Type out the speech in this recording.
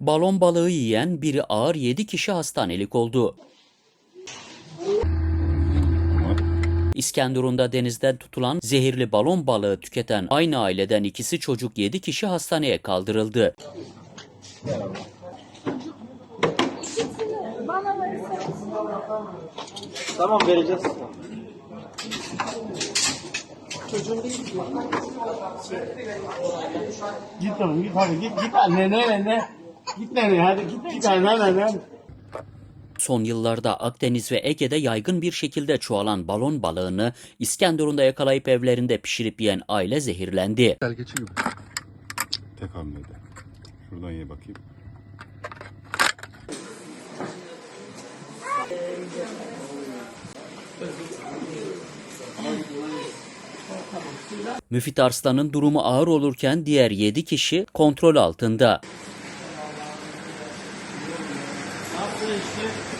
Balon balığı yiyen biri ağır 7 kişi hastanelik oldu. İskenderun'da denizden tutulan zehirli balon balığı tüketen aynı aileden ikisi çocuk 7 kişi hastaneye kaldırıldı. Tamam vereceğiz. Git oğlum git hadi git git annene anne. Git nereye hadi git git anneanne. Son yıllarda Akdeniz ve Ege'de yaygın bir şekilde çoğalan balon balığını İskenderun'da yakalayıp evlerinde pişirip yiyen aile zehirlendi. Belgeci gibi. Tek hamlede. Şuradan ye bakayım. Müfit Arslan'ın durumu ağır olurken diğer 7 kişi kontrol altında. İşte?